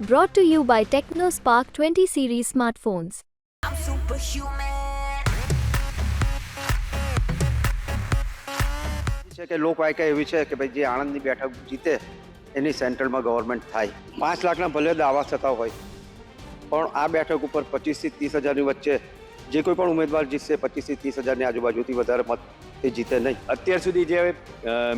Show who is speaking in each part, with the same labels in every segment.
Speaker 1: Brought to you by TechnoSpark 20 series smartphones.
Speaker 2: I'm superhuman.
Speaker 3: છે કે લોકવાયકા એવી છે કે ભાઈ જે આણંદની બેઠક જીતે, એની સેન્ટ્રલમાં ગવર્મેન્ટ થાય પાંચ લાખના ભલે દાવા થતા હોય, પણ આ બેઠક ઉપર પચીસથી ત્રીસ હજારની વચ્ચે જે કોઈ પણ ઉમેદવાર જીતશે પચીસથી ત્રીસ હજારની આજુબાજુથી વધારે મત એ જીતે નહીં.
Speaker 4: અત્યાર સુધી જે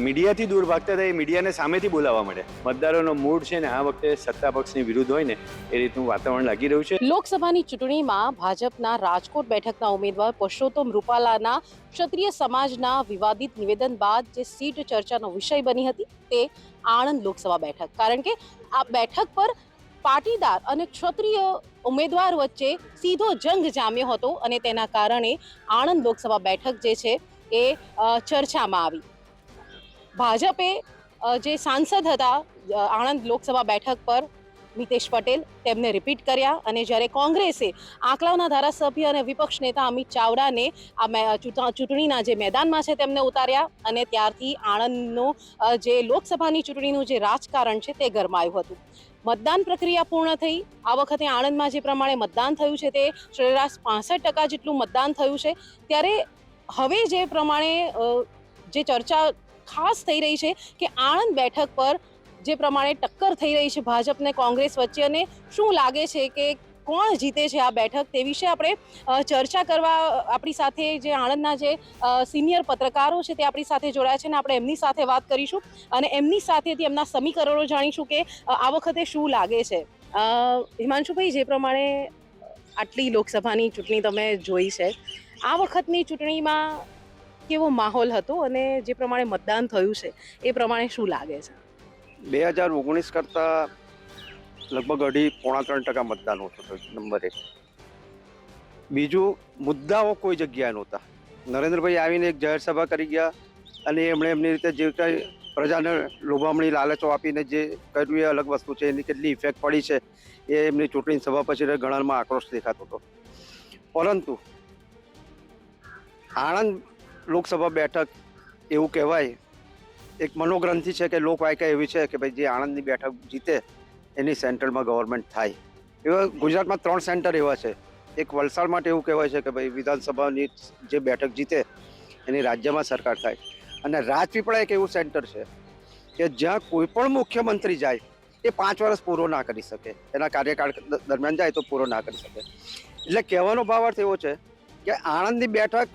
Speaker 4: મીડિયાથી દૂર ભાગતા હતા, એ મીડિયાને સામેથી બોલાવવા મળે મતદારોનો મૂડ છે ને આ વખતે સત્તા પક્ષની વિરુદ્ધ હોય ને, એ રીતનું વાતાવરણ લાગી રહ્યું છે.
Speaker 5: લોકસભાની ચૂંટણીમાં ભાજપના રાજકોટ બેઠકના ઉમેદવાર પુરુષોત્તમ રૂપાલાના ક્ષત્રિય સમાજના વિવાદિત નિવેદન બાદ જે સીટ ચર્ચાનો વિષય બની હતી, તે આણંદ લોકસભા બેઠક. કારણ કે આ બેઠક પર પાટીદાર અને ક્ષત્રિય ઉમેદવાર વચ્ચે સીધો જંગ જામ્યો હતો અને તેના કારણે આણંદ લોકસભા બેઠક જે છે એ ચર્ચામાં આવી. ભાજપે જે સાંસદ હતા આણંદ લોકસભા બેઠક પર મિતેશ પટેલ, તેમને રિપીટ કર્યા અને જ્યારે કોંગ્રેસે આંકલાવના ધારાસભ્ય અને વિપક્ષ નેતા અમિત ચાવડાને આ ચૂંટણીના જે મેદાનમાં છે તેમને ઉતાર્યા અને ત્યારથી આણંદનો જે લોકસભાની ચૂંટણીનું જે રાજકારણ છે તે ગરમાયું હતું. મતદાન પ્રક્રિયા પૂર્ણ થઈ. આ વખતે આણંદમાં જે પ્રમાણે મતદાન થયું છે તે સરેરાશ પાસઠ ટકા જેટલું મતદાન થયું છે. ત્યારે હવે જે પ્રમાણે જે ચર્ચા ખાસ થઈ રહી છે કે આણંદ બેઠક પર જે પ્રમાણે ટક્કર થઈ રહી છે ભાજપને કોંગ્રેસ વચ્ચે અને શું લાગે છે કે કોણ જીતે છે આ બેઠક તે વિશે આપણે ચર્ચા કરવા, આપણી સાથે જે આણંદના જે સિનિયર પત્રકારો છે તે આપણી સાથે જોડાયા છે અને આપણે એમની સાથે વાત કરીશું અને એમની સાથેથી એમના સમીકરણો જાણીશું કે આ વખતે શું લાગે છે. હિમાંશુભાઈ, જે પ્રમાણે આટલી લોકસભાની ચૂંટણી તમે જોઈ છે આ વખતની ચૂંટણીમાં કેવો માહોલ હતો અને જે પ્રમાણે મતદાન થયું છે, એ પ્રમાણે શું લાગે છે?
Speaker 3: બે હજાર ઓગણીસ કરતાં લગભગ અઢી, પોણા ત્રણ ટકા મતદાન હતું નંબર. એક બીજું, મુદ્દાઓ કોઈ જગ્યાએ નહોતા. નરેન્દ્રભાઈ આવીને એક જાહેર સભા કરી ગયા અને એમણે એમની રીતે જે કંઈ પ્રજાને લોભામણી લાલચો આપીને જે કર્યું એ અલગ વસ્તુ છે, એની કેટલી ઇફેક્ટ પડી છે, એ એમની ચૂંટણી સભા પછી ઘણામાં આક્રોશ દેખાતો હતો. પરંતુ આણંદ લોકસભા બેઠક એવું કહેવાય. એક મનોગ્રંથિ છે કે લોકવાયકા એવી છે કે ભાઈ જે આણંદની બેઠક જીતે એની સેન્ટ્રલમાં ગવર્મેન્ટ થાય. એવા ગુજરાતમાં ત્રણ સેન્ટર એવા છે. એક વલસાડ માટે એવું કહેવાય છે કે ભાઈ વિધાનસભાની જે બેઠક જીતે એની રાજ્યમાં સરકાર થાય. અને રાજપીપળા એક એવું સેન્ટર છે કે જ્યાં કોઈ પણ મુખ્યમંત્રી જાય, એ પાંચ વર્ષ પૂરો ના કરી શકે. એના કાર્યકાળ દરમિયાન જાય તો પૂરો ના કરી શકે. એટલે કહેવાનો ભાવાર્થ એવો છે કે આણંદની બેઠક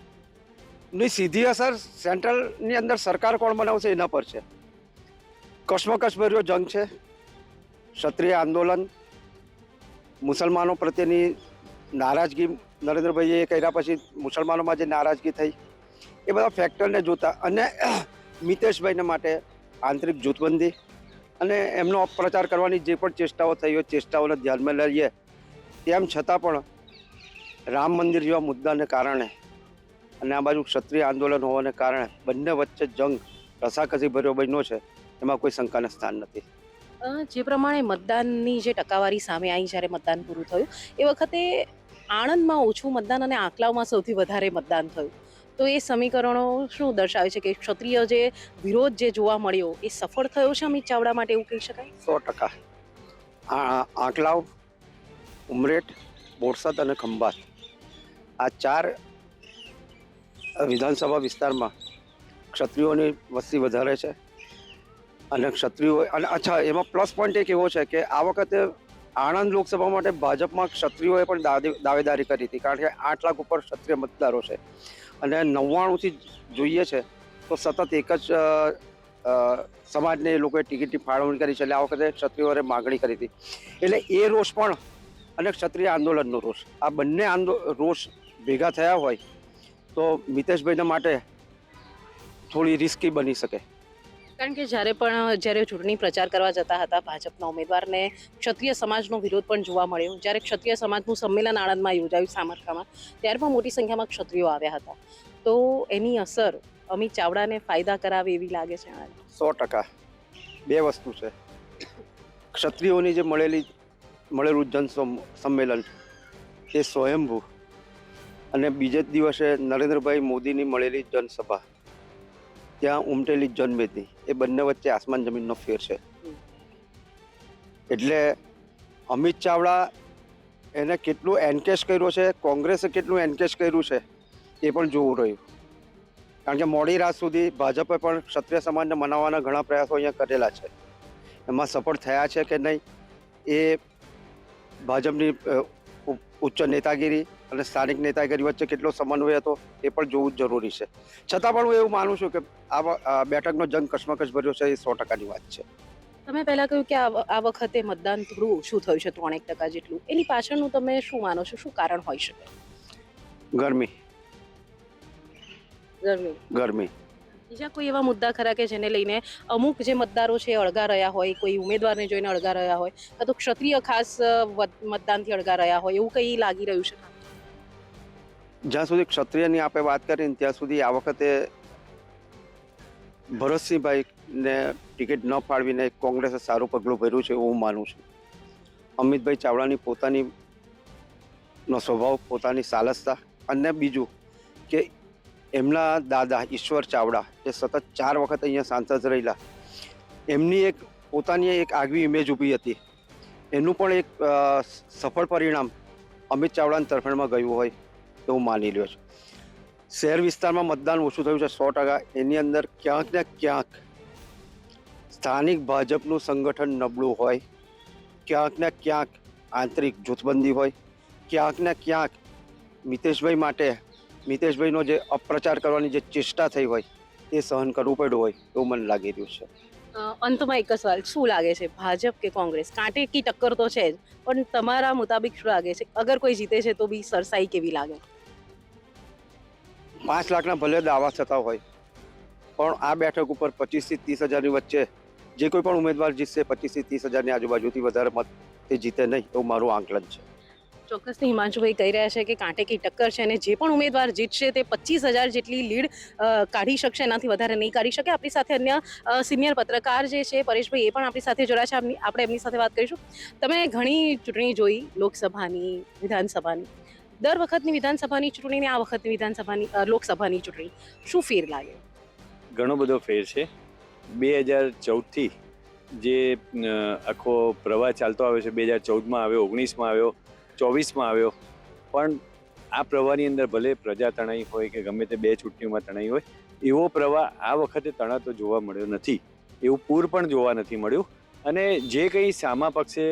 Speaker 3: ની સીધી અસર સેન્ટ્રલની અંદર સરકાર કોણ બનાવશે એના પર છે. કશ્મકશ જંગ છે. ક્ષત્રિય આંદોલન, મુસલમાનો પ્રત્યેની નારાજગી નરેન્દ્રભાઈએ કર્યા પછી મુસલમાનોમાં જે નારાજગી થઈ, એ બધા ફેક્ટરને જોતા અને મિતેશભાઈને માટે આંતરિક જૂથબંધી અને એમનો અપપ્રચાર કરવાની જે પણ ચેષ્ટાઓ થઈ હોય, ચેષ્ટાઓને ધ્યાનમાં લઈએ, તેમ છતાં પણ રામ મંદિર જેવા મુદ્દાને કારણે અને આ બાજુ ક્ષત્રિય આંદોલન હોવાને કારણે બંને વચ્ચે જંગ રસાકસી ભર્યો બન્યો છે એમાં કોઈ શંકાને સ્થાન નથી.
Speaker 5: જે પ્રમાણે મતદાનની જે ટકાવારી સામે આવી જ્યારે મતદાન પૂરું થયું એ વખતે આણંદમાં ઓછું મતદાન અને આંકલાવમાં સૌથી વધારે મતદાન થયું. તો એ સમીકરણો શું દર્શાવે છે કે ક્ષત્રિય જે વિરોધ જે જોવા મળ્યો એ સફળ થયો છે અમિત ચાવડા માટે એવું કહી શકાય?
Speaker 3: સો ટકા. આ આંકલાવ ઉમરેઠ બોરસદ અને ખંભાત. આ ચાર વિધાનસભા વિસ્તારમાં ક્ષત્રિયોની વસ્તી વધારે છે. અને ક્ષત્રિયો અને અચ્છા, એમાં પ્લસ પોઈન્ટ એક એવો છે કે આ વખતે આણંદ લોકસભા માટે ભાજપમાં ક્ષત્રિયોએ પણ દાવેદારી કરી હતી. કારણ કે આઠ લાખ ઉપર ક્ષત્રિય મતદારો છે. અને નવ્વાણુંથી જોઈએ છે, તો સતત એક જ સમાજને એ લોકોએ ટિકિટની ફાળવણી કરી છે. એટલે આ વખતે ક્ષત્રિયોએ માગણી કરી હતી. એટલે એ રોષ પણ અને ક્ષત્રિય આંદોલનનો રોષ. આ બંને આંદો, રોષ ભેગા થયા હોય તો મિતેશભાઈના માટે થોડી રિસ્કી બની શકે.
Speaker 5: કારણ કે જ્યારે પણ જ્યારે ચૂંટણી પ્રચાર કરવા જતા હતા ભાજપના ઉમેદવારને ક્ષત્રિય સમાજનો વિરોધ પણ જોવા મળ્યો. જ્યારે ક્ષત્રિય સમાજનું સંમેલન આણંદમાં યોજાયું સામરખામાં ત્યારે પણ મોટી સંખ્યામાં ક્ષત્રિયો આવ્યા હતા. તો એની અસર અમિત ચાવડાને ફાયદા કરાવે એવી લાગે છે
Speaker 3: સો ટકા. બે વસ્તુ છે. ક્ષત્રિયોની જે મળેલી મળેલું જન સમ- સંમેલન એ સ્વયંભૂ અને બીજે જ દિવસે નરેન્દ્રભાઈ મોદીની મળેલી જનસભા, ત્યાં ઉમટેલી જનમેદની એ બંને વચ્ચે આસમાન જમીનનો ફેર છે. એટલે અમિત ચાવડા એને કેટલું એન્કેશ કર્યો છે, કોંગ્રેસે કેટલું એન્કેશ કર્યું છે, એ પણ જોવું રહ્યું. કારણ કે મોડી રાત સુધી ભાજપે પણ ક્ષત્રિય સમાજને મનાવવાના ઘણા પ્રયાસો અહીંયા કરેલા છે. એમાં સફળ થયા છે કે નહીં, એ ભાજપની ઉચ્ચ નેતાગીરી અને સ્થાનિક નેતાગીરી વચ્ચે કેટલો સમન્વય હતો એ પણ જોવું જ જરૂરી છે. છતાં પણ હું એવું માનું છું કે આ બેઠકનો જંગ કશ્મકશ ભર્યો છે એ સો ટકાની વાત છે.
Speaker 5: તમે પહેલા કહ્યું કે આ વખતે મતદાન થોડું ઓછું થયું છે ત્રણેક ટકા જેટલું. એની પાછળનું તમે શું માનો છો? શું કારણ હોઈ શકે?
Speaker 3: ગરમી.
Speaker 5: ગરમી.
Speaker 3: ગરમી.
Speaker 5: બીજા કોઈ એવા મુદ્દા ખરા કે જેને લઈને અમુક જે મતદારો છે એ અળગા રહ્યા હોય કોઈ ઉમેદવારને જોઈને અળગા રહ્યા હોય કાં તો ક્ષત્રિય ખાસ મતદાનથી અળગા રહ્યા હોય એવું કંઈ લાગી રહ્યું છે?
Speaker 3: જ્યાં સુધી ક્ષત્રિયની આપણે વાત કરીને ત્યાં સુધી આ વખતે ભરતસિંહભાઈને ટિકિટ ન ફાળવીને કોંગ્રેસે સારું પગલું ભર્યું છે એવું માનું છું. અમિતભાઈ ચાવડાની પોતાની નો સ્વભાવ, પોતાની સાલસતા અને બીજું કે એમના દાદા ઈશ્વર ચાવડા જે સતત ચાર વખત અહીંયા સાંસદ રહેલા, એમની એક પોતાની એક આગવી ઇમેજ ઊભી હતી. એનું પણ એક સફળ પરિણામ અમિત ચાવડાની તરફેણમાં ગયું હોય. એવું માની લ્યો છું. શહેર વિસ્તારમાં મતદાન ઓછું થયું છે, સો ટકા. એની અંદર ક્યાંક ને ક્યાંક સ્થાનિક ભાજપનું સંગઠન નબળું હોય, ક્યાંક ને ક્યાંક આંતરિક જૂથબંધી હોય, ક્યાંક ને ક્યાંક મિતેશભાઈ માટે, મિતેશભાઈનો જે અપપ્રચાર કરવાની જે ચેષ્ટા થઈ હોય, એ સહન કરવું પડ્યું હોય, એવું મને લાગી રહ્યું છે.
Speaker 5: અંતમાં એક સવાલ, શું લાગે છે, ભાજપ કે કોંગ્રેસ? કાંટે કી ટક્કર તો છે જ, પણ તમારા મુતાબિક શું લાગે છે? અગર કોઈ જીતે છે તો બી સરસાઈ કેવી લાગે?
Speaker 3: પાંચ લાખના ભલે દાવા થતા હોય, પણ આ બેઠક ઉપર પચીસથી ત્રીસ હજારની વચ્ચે જે કોઈ પણ ઉમેદવાર જીતશે પચીસથી ત્રીસ હજારની આજુબાજુથી વધારે મત તે જીતે નહીં, એવું મારું આંકલન છે.
Speaker 5: ચોક્કસથી હિમાંશુભાઈ કહી રહ્યા છે કે કાંટે કી ટક્કર છે અને જે પણ ઉમેદવાર જીતશે તે પચીસ હજાર જેટલી લીડ કાઢી શકશે, એનાથી વધારે નહીં કાઢી શકે. આપણી સાથે અન્ય સિનિયર પત્રકાર જે છે, પરેશભાઈ, એ પણ આપણી સાથે જોડાયા છે. આપણે એમની સાથે વાત કરીશું. તમે ઘણી ચૂંટણી જોઈ લોકસભાની, વિધાનસભાની. દર વખતની વિધાનસભાની ચૂંટણીને આ વખતની વિધાનસભાની લોકસભાની ચૂંટણી. શું ફેર લાગે?
Speaker 4: ઘણો બધો ફેર છે. બે હજાર ચૌદથી જે આખો પ્રવાહ ચાલતો આવ્યો છે, બે હજાર ચૌદમાં આવ્યો, ઓગણીસમાં આવ્યો, ચોવીસમાં આવ્યો, પણ આ પ્રવાહની અંદર ભલે પ્રજા તણાઈ હોય કે ગમે તે બે ચૂંટણીઓમાં તણાઈ હોય, એવો પ્રવાહ આ વખતે તણાતો જોવા મળ્યો નથી. એવું પૂર પણ જોવા નથી મળ્યું. અને જે કંઈ સામા પક્ષે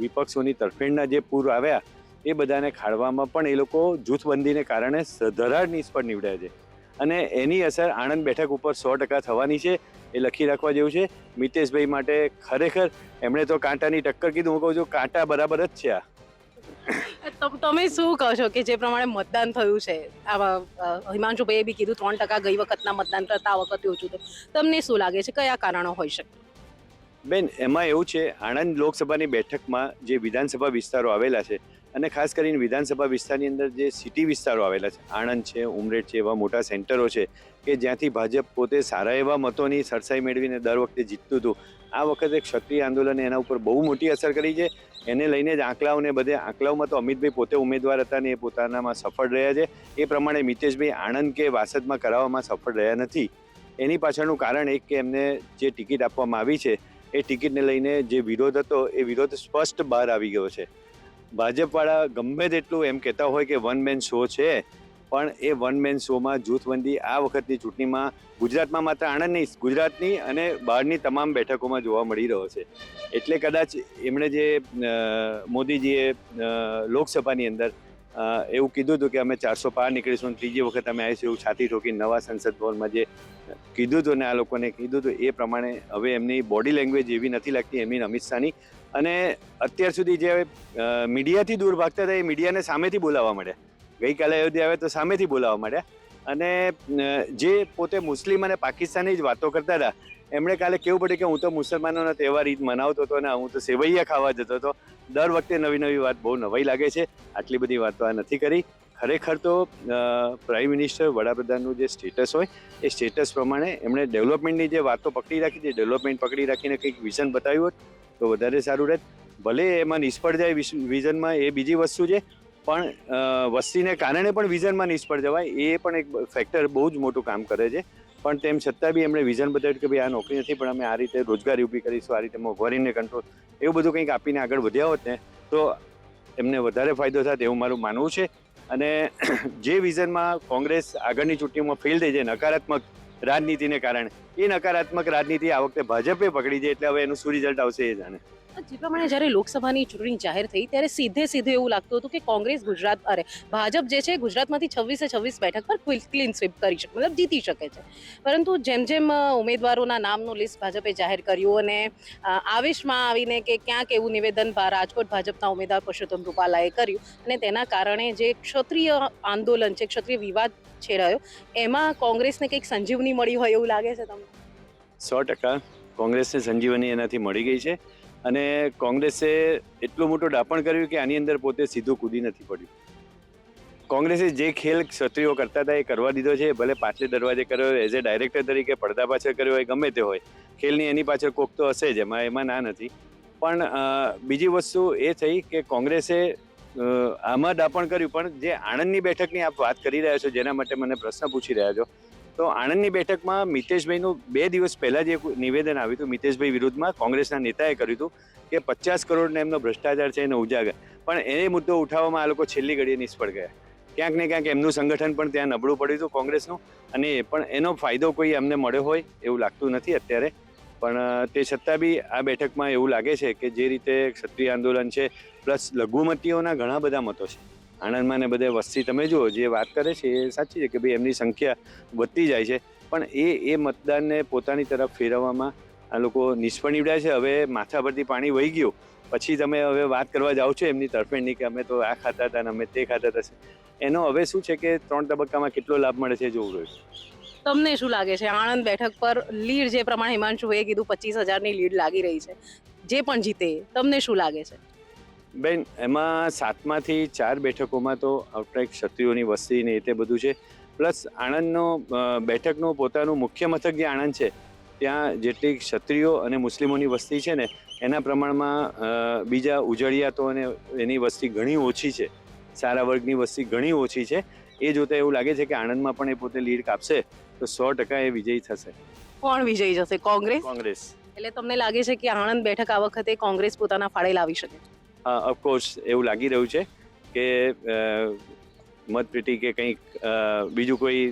Speaker 4: વિપક્ષોની તરફેણના જે પૂર આવ્યા એ બધાને ખાળવામાં પણ એ લોકો જૂથબંધીને કારણે ધરાડ નિષ્ફળ નીવડ્યા છે. અને એની અસર આણંદ બેઠક ઉપર સો ટકા થવાની છે એ લખી રાખવા જેવું છે. મિતેશભાઈ માટે ખરેખર એમણે તો કાંટાની ટક્કર કીધું. હું કહું છું, કાંટા બરાબર જ છે આ.
Speaker 5: તમે શું કહો છો કે જે પ્રમાણે મતદાન થયું છે? આવા હિમાંશુભાઈએ બી કીધું, ત્રણ ટકા ગઈ વખતના મતદાન કરતા આ વખતે ઓછું થયું. તમને શું લાગે છે? કયા કારણો હોઈ શકે?
Speaker 4: બેન, એમાં એવું છે, આણંદ લોકસભાની બેઠકમાં જે વિધાનસભા વિસ્તારો આવેલા છે અને ખાસ કરીને વિધાનસભા વિસ્તારની અંદર જે સિટી વિસ્તારો આવેલા છે, આણંદ છે, ઉમરેઠ છે, એવા મોટા સેન્ટરો છે કે જ્યાંથી ભાજપ પોતે સારા એવા મતોની સરસાઈ મેળવીને દર વખતે જીતતું હતું. આ વખતે ક્ષત્રિય આંદોલને એના ઉપર બહુ મોટી અસર કરી છે. એને લઈને જ આંકડાઓને બધે આંકડાઓમાં તો અમિતભાઈ પોતે ઉમેદવાર હતા ને એ પોતાનામાં સફળ રહ્યા છે. એ પ્રમાણે મિતેશભાઈ આણંદ કે વાસદમાં કરાવવામાં સફળ રહ્યા નથી. એની પાછળનું કારણ એક કે એમને જે ટિકિટ આપવામાં આવી છે એ ટિકિટને લઈને જે વિરોધ હતો, એ વિરોધ સ્પષ્ટ બહાર આવી ગયો છે. ભાજપવાળા ગમે તેટલું એમ કહેતા હોય કે વન મેન શો છે, પણ એ વન મેન શોમાં જૂથબંધી આ વખતની ચૂંટણીમાં ગુજરાતમાં માત્ર આણંદ નહીં ગુજરાતની અને બહારની તમામ બેઠકોમાં જોવા મળી રહ્યો છે. એટલે કદાચ એમણે જે મોદીજીએ લોકસભાની અંદર એવું કીધું હતું કે અમે ચારસો પાર નીકળીશું ત્રીજી વખત અમે આવીશું એવું છાતી ઠોકી નવા સંસદ ભવનમાં જે કીધું હતું ને આ લોકોને કીધું હતું એ પ્રમાણે હવે એમની બોડી લેંગ્વેજ એવી નથી લાગતી એમની અમિત શાહની. અને અત્યાર સુધી જે મીડિયાથી દૂર ભાગતા હતા એ મીડિયાને સામેથી બોલાવવા માંડ્યા. ગઈકાલે અયોધ્યા આવે તો સામેથી બોલાવવા માંડ્યા. અને જે પોતે મુસ્લિમ અને પાકિસ્તાની જ વાતો કરતા હતા એમણે કાલે કેવું પડે કે હું તો મુસલમાનોનો તહેવાર ઈદ મનાવતો હતો ને હું તો સેવૈયા ખાવા જતો હતો. દર વખતે નવી નવી વાત બહુ નવાઈ લાગે છે. આટલી બધી વાતો આ નથી કરી. ખરેખર તો પ્રાઇમ મિનિસ્ટર વડાપ્રધાનનું જે સ્ટેટસ હોય, એ સ્ટેટસ પ્રમાણે એમણે ડેવલપમેન્ટની જે વાતો પકડી રાખી છે ડેવલપમેન્ટ પકડી રાખીને કંઈક વિઝન બતાવ્યું હોત, તો વધારે સારું રહેત. ભલે એમાં નિષ્ફળ જાય વિઝનમાં એ બીજી વસ્તુ છે, પણ વસ્તીને કારણે પણ વિઝનમાં નિષ્ફળ જવાય, એ પણ એક ફેક્ટર બહુ જ મોટું કામ કરે છે. પણ તેમ છતાં બી એમણે વિઝન બતાવ્યું કે ભાઈ આ નોકરી નથી, પણ અમે આ રીતે રોજગારી ઊભી કરીશું, આ રીતે મોંઘવારીને કંટ્રોલ એવું બધું કંઈક આપીને આગળ વધ્યા હોત ને, તો એમને વધારે ફાયદો થાય એવું મારું માનવું છે. અને જે વિઝનમાં કોંગ્રેસ આગળની ચૂંટણીમાં ફેલ થઈ જાય નકારાત્મક રાજનીતિને કારણે, એ નકારાત્મક રાજનીતિ આ વખતે ભાજપે પકડી છે, એટલે હવે એનું શું રિઝલ્ટ આવશે એ જાણે.
Speaker 5: જે પ્રમાણે જ્યારે લોકસભાની ચૂંટણી જાહેર થઈ ત્યારે સીધે સીધું એવું લાગતું હતું કે કોંગ્રેસ, ગુજરાત અરે, ભાજપ જે છે ગુજરાતમાંથી છવ્વીસે છવ્વીસ બેઠક પર ક્લીન સ્વીપ કરી શકે, મતલબ જીતી શકે છે. પરંતુ જેમ જેમ ઉમેદવારોના નામનું લિસ્ટ ભાજપે જાહેર કર્યું અને આવેશમાં આવીને કે ક્યાંક એવું નિવેદન રાજકોટ ભાજપના ઉમેદવાર પુરુષોત્તમ રૂપાલાએ કર્યું અને તેના કારણે જે ક્ષત્રિય આંદોલન છે, ક્ષત્રિય વિવાદ છેડાયો એમાં કોંગ્રેસને કંઈક સંજીવની મળી હોય એવું લાગે છે તમને?
Speaker 4: સો ટકા. કોંગ્રેસને સંજીવની એનાથી મળી ગઈ છે. અને કોંગ્રેસે એટલું મોટું ડાપણ કર્યું કે આની અંદર પોતે સીધું કૂદી નથી પડ્યું. કોંગ્રેસે જે ખેલ ક્ષત્રિયો કરતા હતા એ કરવા દીધો છે, ભલે પાછળ દરવાજે કર્યો હોય એઝ એ ડાયરેક્ટર તરીકે પડદા પાછળ કર્યો હોય, ગમે તે હોય, ખેલની એની પાછળ કોક તો હશે જ, એમાં એમાં ના નથી. પણ બીજી વસ્તુ એ થઈ કે કોંગ્રેસે આમાં ડાપણ કર્યું, પણ જે આણંદની બેઠકની આપ વાત કરી રહ્યા છો, જેના માટે મને પ્રશ્ન પૂછી રહ્યા છો તો આણંદની બેઠકમાં મિતેશભાઈનું બે દિવસ પહેલાં જે નિવેદન આવ્યું હતું મિતેશભાઈ વિરુદ્ધમાં, કોંગ્રેસના નેતાએ કર્યું હતું કે પચાસ કરોડને એમનો ભ્રષ્ટાચાર છે એને ઉજાગર. પણ એ મુદ્દો ઉઠાવવામાં આ લોકો છેલ્લી ઘડીએ નિષ્ફળ ગયા. ક્યાંક ને ક્યાંક એમનું સંગઠન પણ ત્યાં નબળું પડ્યું હતું કોંગ્રેસનું અને પણ એનો ફાયદો કોઈ એમને મળ્યો હોય એવું લાગતું નથી અત્યારે. પણ તે છતાં બી આ બેઠકમાં એવું લાગે છે કે જે રીતે ક્ષત્રિય આંદોલન છે, પ્લસ લઘુમતીઓના ઘણા બધા મતો છે. આણંદમાં ને બધે વસ્તી તમે જુઓ, જે વાત કરે છે એ સાચી છે કે ભાઈ એમની સંખ્યા વધતી જાય છે. પણ એ એ મતદાનને પોતાની તરફ ફેરવવામાં આ લોકો નિષ્ફળ નીવડ્યા છે. હવે માથા પરથી પાણી વહી ગયું. પછી તમે હવે વાત કરવા જાઓ છો એમની તરફેણની કે અમે તો આ ખાતા હતા ને અમે તે ખાતા હતા. એનો હવે શું છે કે ત્રણ તબક્કામાં કેટલો લાભ મળે છે જોવું રહ્યું
Speaker 5: તમને શું લાગે છે? આણંદ બેઠક પર લીડ જે પ્રમાણે હિમાંશુએ કીધું પચીસ હજારની લીડ લાગી રહી છે. જે પણ જીતે, તમને શું લાગે છે?
Speaker 4: બેન એમાં સાતમાંથી ચાર બેઠકોમાં તો આઉટરાઈટ ક્ષત્રિયોની વસ્તી ને એ તે બધું છે. પ્લસ આણંદનો બેઠકનો પોતાનું મુખ્ય મથક જે આણંદ છે ત્યાં જેટલી ક્ષત્રિયો અને મુસ્લિમોની વસ્તી છે ને એના પ્રમાણમાં બીજા ઉજળિયાતો અને એની વસ્તી ઘણી ઓછી છે. સારા વર્ગની વસ્તી ઘણી ઓછી છે. એ જોતા એવું લાગે છે કે આણંદમાં પણ એ પોતે લીડ કાપશે તો સો ટકા એ વિજયી થશે.
Speaker 5: કોણ વિજયી જશે? કોંગ્રેસ?
Speaker 4: કોંગ્રેસ.
Speaker 5: એટલે તમને લાગે છે કે આણંદ બેઠક આ વખતે કોંગ્રેસ પોતાના ફાળે લાવી શકે
Speaker 4: ઓફકોર્સ એવું લાગી રહ્યું છે કે મતપેટી કે કંઈક બીજું કોઈ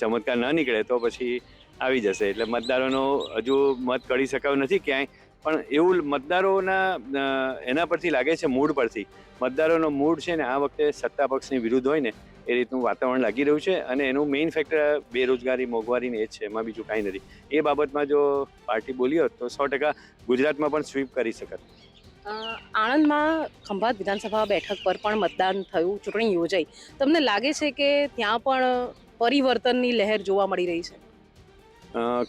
Speaker 4: ચમત્કાર ન નીકળે તો પછી આવી જશે. એટલે મતદારોનો હજુ મત કરી શકાયો નથી ક્યાંય. પણ એવું મતદારોના એના પરથી લાગે છે મૂડ પરથી. મતદારોનો મૂડ છે ને આ વખતે સત્તા પક્ષની વિરુદ્ધ હોય ને, એ રીતનું વાતાવરણ લાગી રહ્યું છે અને એનું મેઇન ફેક્ટર બેરોજગારી, મોંઘવારી ને એ છે, એમાં બીજું કાંઈ નથી. એ બાબતમાં જો પાર્ટી બોલી હોત તો સો ટકા ગુજરાતમાં પણ સ્વીપ કરી શકત
Speaker 5: આણંદમાં ખંભાત વિધાનસભા બેઠક પર પણ મતદાન થયું, ચૂંટણી યોજાઈ. તમને લાગે છે કે ત્યાં પણ પરિવર્તનની લહેર જોવા મળી રહી છે?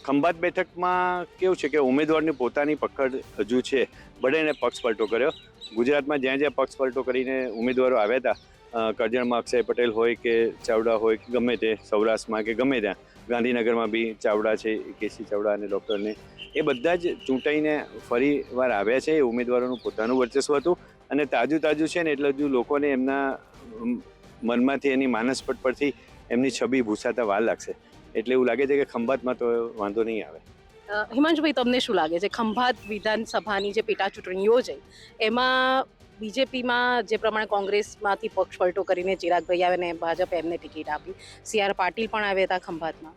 Speaker 4: ખંભાત બેઠકમાં કેવું છે કે ઉમેદવારની પોતાની પકડ હજુ છે. બધાને પક્ષ પલટો કર્યો. ગુજરાતમાં જ્યાં જ્યાં પક્ષ પલટો કરીને ઉમેદવારો આવ્યા હતા કરજણમાં અક્ષય પટેલ હોય કે ચાવડા હોય કે ગમે તે, સૌરાષ્ટ્રમાં કે ગમે ત્યાં, ગાંધીનગરમાં બી ચાવડા છે, કેસી ચાવડા અને ડૉક્ટરને, એ બધા જ ચૂંટાઈને ફરી વાર આવ્યા છે. એ ઉમેદવારોનું પોતાનું વર્ચસ્વ હતું અને તાજું તાજું છે ને એટલે હજુ લોકોને એમના મનમાંથી એની માનસપટ પરથી એમની છબી ભૂસાતા વાર લાગશે. એટલે એવું લાગે છે કે ખંભાતમાં તો વાંધો નહીં આવે.
Speaker 5: હિમાંશુભાઈ, તમને શું લાગે છે? ખંભાત વિધાનસભાની જે પેટા ચૂંટણી યોજાઈ, એમાં બીજેપીમાં જે પ્રમાણે કોંગ્રેસમાંથી પક્ષ પલટો કરીને ચિરાગભાઈ આવે ને ભાજપ એમને ટિકિટ આપી. સી આર પાટીલ પણ આવ્યા હતા ખંભાતમાં.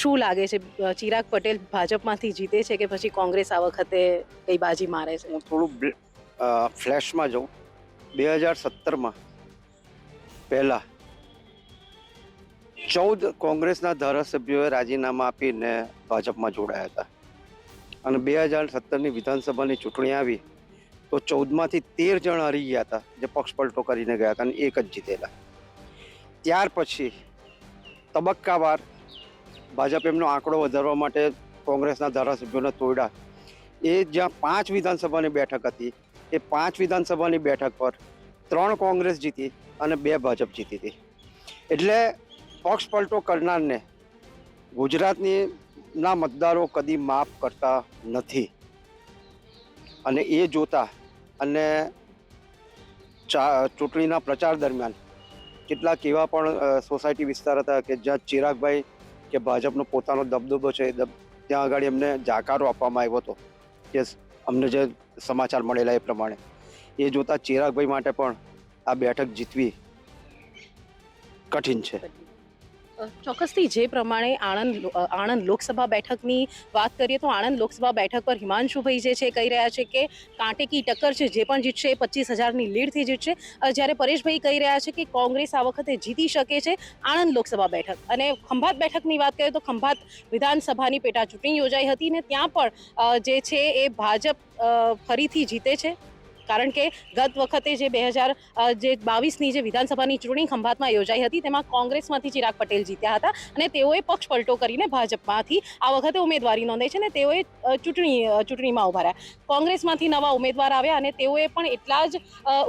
Speaker 5: શું લાગે છે? ચિરાગ પટેલ ભાજપમાંથી જીતે છે કે પછી કોંગ્રેસ આ વખતે કઈ બાજી મારે છે?
Speaker 3: હું થોડું ફ્લેશમાં જાઉં. બે હજાર સત્તરમાં પહેલાં ચૌદ કોંગ્રેસના ધારાસભ્યોએ રાજીનામા આપીને ભાજપમાં જોડાયા હતા. અને બે હજાર સત્તરની વિધાનસભાની ચૂંટણી આવી તો ચૌદમાંથી તેર જણ હરી ગયા હતા, જે પક્ષ પલટો કરીને ગયા હતા અને એક જ જીતેલા. ત્યાર પછી તબક્કાવાર ભાજપ એમનો આંકડો વધારવા માટે કોંગ્રેસના ધારાસભ્યોને તોડ્યા. એ જ્યાં પાંચ વિધાનસભાની બેઠક હતી, એ પાંચ વિધાનસભાની બેઠક પર ત્રણ કોંગ્રેસ જીતી અને બે ભાજપ જીતી હતી. એટલે પક્ષ પલટો કરનારને ગુજરાતની ના મતદારો કદી માફ કરતા નથી. અને એ જોતા અને ચા, ચૂંટણીના પ્રચાર દરમિયાન કેટલાક એવા પણ સોસાયટી વિસ્તાર હતા કે જ્યાં ચિરાગભાઈ કે ભાજપનો પોતાનો દબદબો છે ત્યાં આગળ એમને જાકારો આપવામાં આવ્યો હતો કે અમને જે સમાચાર મળેલા એ પ્રમાણે. એ જોતા ચિરાગભાઈ માટે પણ આ બેઠક જીતવી કઠિન છે.
Speaker 5: ચોક્કસથી જે પ્રમાણે આણંદ આણંદ લોકસભા બેઠકની વાત કરીએ તો આણંદ લોકસભા બેઠક પર હિમાંશુભાઈ જે છે કહી રહ્યા છે કે કાંટેકી ટક્કર છે જે પણ જીતશે એ પચીસ હજારની લીડથી જીતશે. જ્યારે પરેશભાઈ કહી રહ્યા છે કે કોંગ્રેસ આ વખતે જીતી શકે છે આણંદ લોકસભા બેઠક. અને ખંભાત બેઠકની વાત કરીએ તો ખંભાત વિધાનસભાની પેટા ચૂંટણી યોજાઈ હતી ને ત્યાં પણ જે છે એ ભાજપ ફરીથી જીતે છે. કારણ કે ગત વખતે જે બે હજાર જે બાવીસની જે વિધાનસભાની ચૂંટણી ખંભાતમાં યોજાઈ હતી, તેમાં કોંગ્રેસમાંથી ચિરાગ પટેલ જીત્યા હતા અને તેઓએ પક્ષ પલટો કરીને ભાજપમાંથી આ વખતે ઉમેદવારી નોંધાઈ છે અને તેઓએ ચૂંટણી ચૂંટણીમાં ઊભા રહ્યા. કોંગ્રેસમાંથી નવા ઉમેદવાર આવ્યા અને તેઓએ પણ એટલા જ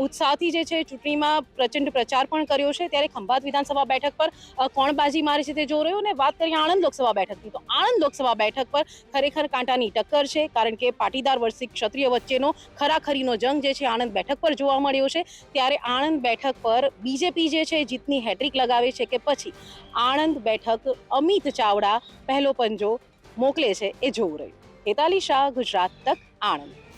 Speaker 5: ઉત્સાહથી જે છે ચૂંટણીમાં પ્રચંડ પ્રચાર પણ કર્યો છે. ત્યારે ખંભાત વિધાનસભા બેઠક પર કોણ બાજી મારે છે તે જો રહ્યું અને વાત કરીએ આણંદ લોકસભા બેઠકની, તો આણંદ લોકસભા બેઠક પર ખરેખર કાંટાની ટક્કર છે કારણ કે પાટીદાર વર્ષિક ક્ષત્રિય વચ્ચેનો ખરાખરીનો જંગ જે છે આણંદ બેઠક પર જોવા મળ્યો છે, ત્યારે આણંદ બેઠક પર બીજેપી જે છે જીતની હેટ્રિક લગાવે છે કે પછી આણંદ બેઠક અમિત ચાવડા પહેલો પંજો મોકલે છે એ જોવું રહ્યું. હેતાલી શાહ, ગુજરાત તક, આણંદ.